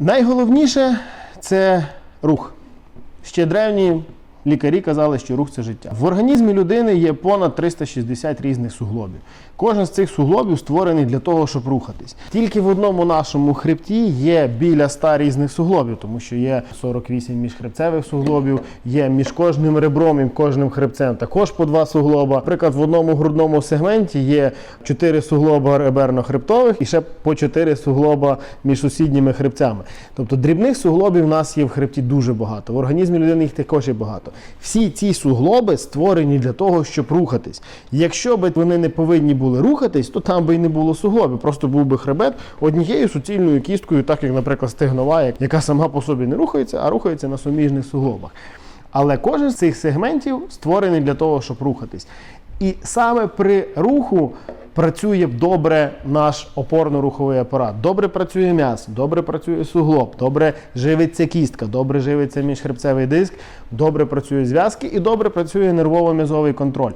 Найголовніше це рух. Ще древні лікарі казали, що рух це життя. В організмі людини є понад 360 різних суглобів. Кожен з цих суглобів створений для того, щоб рухатись. Тільки в одному нашому хребті є біля 100 різних суглобів, тому що є 48 міжхребцевих суглобів, є між кожним ребром і кожним хребцем також по два суглоба. Наприклад, в одному грудному сегменті є 4 суглоба реберно-хребтових і ще по 4 суглоба між сусідніми хребцями. Тобто дрібних суглобів в нас є в хребті дуже багато. В організмі людини їх також є багато. Всі ці суглоби створені для того, щоб рухатись. Якщо б вони не повинні були рухатись, то там би і не було суглобів. Просто був би хребет однією суцільною кісткою, так як, наприклад, стегнова, яка сама по собі не рухається, а рухається на суміжних суглобах. Але кожен з цих сегментів створений для того, щоб рухатись. І саме при руху працює добре наш опорно-руховий апарат. Добре працює м'ясо, добре працює суглоб, добре живиться кістка, добре живиться міжхребцевий диск, добре працює зв'язки і добре працює нервово-м'язовий контроль.